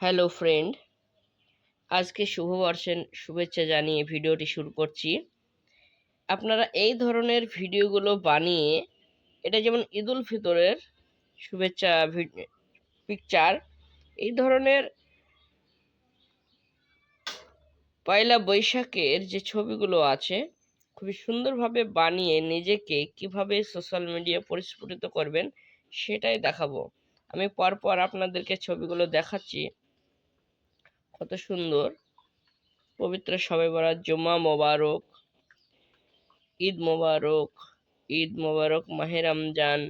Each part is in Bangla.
হ্যালো ফ্রেন্ড আজকে শুভবর্ষের শুভেচ্ছা জানিয়ে ভিডিওটি শুরু করছি। আপনারা এই ধরনের ভিডিওগুলো বানিয়ে, এটা যেমন ঈদুল ফিতরের শুভেচ্ছা পিকচার এই ধরনের পয়লা বৈশাখের যে ছবিগুলো আছে, খুবই সুন্দরভাবে বানিয়ে নিজেকে কীভাবে সোশ্যাল মিডিয়া পরিস্ফুটিত করবেন, সেটাই দেখাবো। আমি পরপর আপনাদেরকে ছবিগুলো দেখাচ্ছি। কত সুন্দর। পবিত্র সবাই বরাত জুমা মোবারক, ঈদ মোবারক ঈদ মোবারক, মাহে রমজান।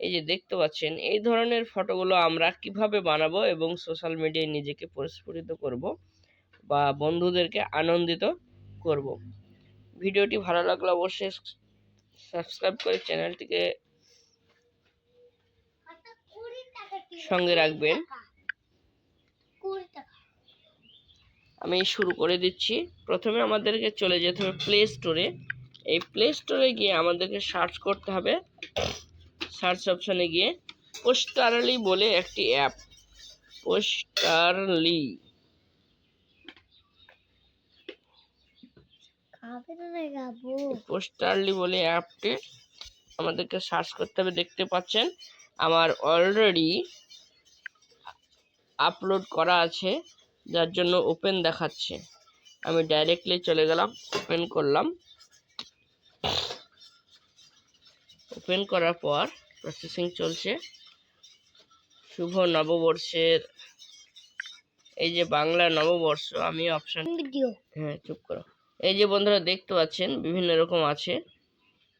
এই যে দেখতে পাচ্ছেন, এই ধরনের ফটোগুলো আমরা কীভাবে বানাবো এবং সোশ্যাল মিডিয়ায় নিজেকে পরিস্ফুটিত করব বা বন্ধুদেরকে আনন্দিত করব। ভিডিওটি ভালো লাগলে অবশ্যই সাবস্ক্রাইব করে চ্যানেলটিকে সঙ্গে রাখবেন। আমি শুরু করে দিচ্ছি। প্রথমে আমাদেরকে চলে যেতে হবে প্লে স্টোরে এই প্লে স্টোরে গিয়ে আমাদেরকে সার্চ করতে হবে। সার্চ অপশানে গিয়ে পোস্টারলি বলে একটি অ্যাপ পোস্টারলি পোস্টারলি বলে অ্যাপটি আমাদেরকে সার্চ করতে হবে দেখতে পাচ্ছেন? আমার অলরেডি আপলোড করা আছে। যার জন্য ওপেন দেখাচ্ছে। আমি ডাইরেক্টলি চলে গেলাম ওপেন করলাম। ওপেন করার পর প্রসেসিং চলছে। শুভ নববর্ষের এই যে বাংলা নববর্ষ আমি অপশন হ্যাঁ চুপ করো। এই যে বন্ধুরা দেখতে পাচ্ছেন বিভিন্ন রকম আছে।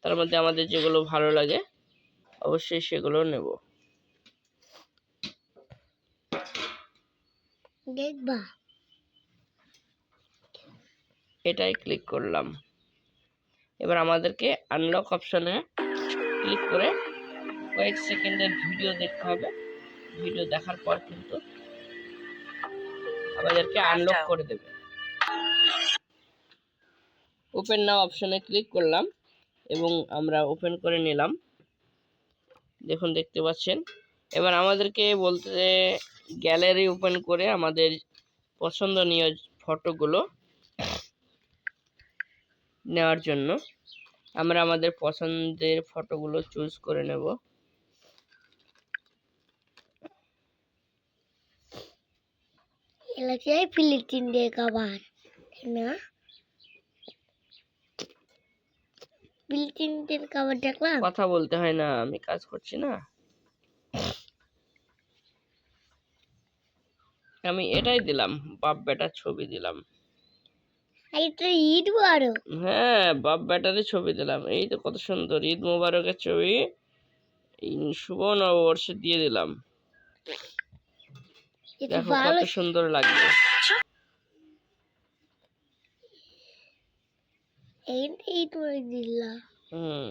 তার মধ্যে আমাদের যেগুলো ভালো লাগে অবশ্যই সেগুলো নেব। দেখবা। এটাই ক্লিক করলাম। এবার আমাদেরকে আনলক অপশনে ক্লিক করে কয়েক সেকেন্ডের ভিডিও দেখতে হবে। ভিডিও দেখার পর কিন্তু আমাদেরকে আনলক করে দেবে। ওপেন নাও অপশনে ক্লিক করলাম এবং আমরা ওপেন করে নিলাম। দেখুন দেখতে পাচ্ছেন? এবার আমাদেরকে বলতে গ্যালারি ওপেন করে আমাদের পছন্দনীয় ফটোগুলো নেওয়ার জন্য আমরা আমাদের পছন্দের ফটোগুলো চুজ করে নেব। এলাকায় ফিলিপিন দিয়ে খাবার না? ফিলিপিনের খাবার দেখলাম? কথা বলতে হয় না আমি কাজ করছি না। আমি এটাই দিলাম বাপ বেটার ছবি দিলাম। ঈদ বড় হ্যাঁ বাপ বেটারই ছবি দিলাম। এই তো কত সুন্দর ঈদ মোবারকের ছবি। শুভ নববর্ষে দিয়ে দিলাম। দেখো কত সুন্দর লাগবে এইটাই তুমি দিলাম। হুম।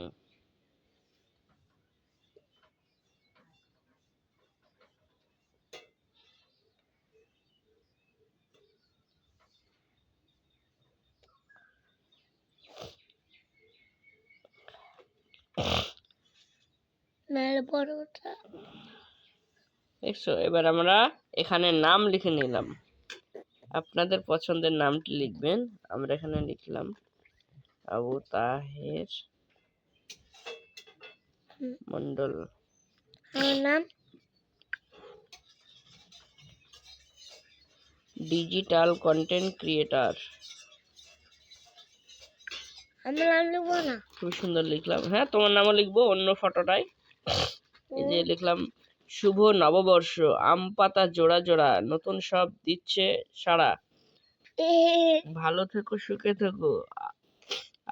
বড়টা দেখছ এবার আমরা এখানে নাম লিখে নিলাম। আপনাদের পছন্দের নামটি লিখবেন। আমরা এখানে লিখলাম আবু তাহের মন্ডল নাম? Digital content creator. আমার নাম লিখব না? খুব সুন্দর লিখলাম। হ্যাঁ তোমার নামও লিখব অন্য ফটোটাই এই যে লিখলাম শুভ নববর্ষ আম পাতা জোড়া জোড়া নতুন সব দিচ্ছে সারা। ভালো থেকো সুখে থেকো।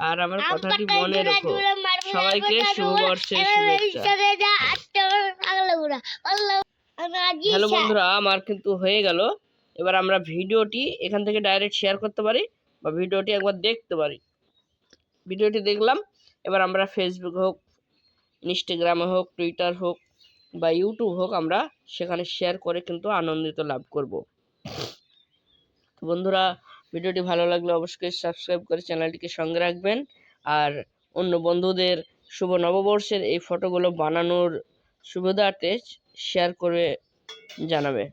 আর আমার আম কথাটি মনে রেখো সবাইকে শুভবর্ষের শুভেচ্ছা। হ্যালো বন্ধুরা আমার কিন্তু হয়ে গেল। এবার আমরা ভিডিওটি এখান থেকে ডাইরেক্ট শেয়ার করতে পারি বা ভিডিওটি একবার দেখতে পারি। ভিডিওটি দেখলাম এবার আমরা ফেসবুক হোক ইনস্টাগ্রামে হোক টুইটার হোক বা ইউটিউব হোক, আমরা সেখানে শেয়ার করে কিন্তু আনন্দিত লাভ করব। বন্ধুরা, ভিডিওটি ভালো লাগলে অবশ্যই সাবস্ক্রাইব করে চ্যানেলটিকে সঙ্গে রাখবেন। আর অন্য বন্ধুদের শুভ নববর্ষের এই ফটোগুলো বানানোর সুবিধার্থে শেয়ার করে জানাবে।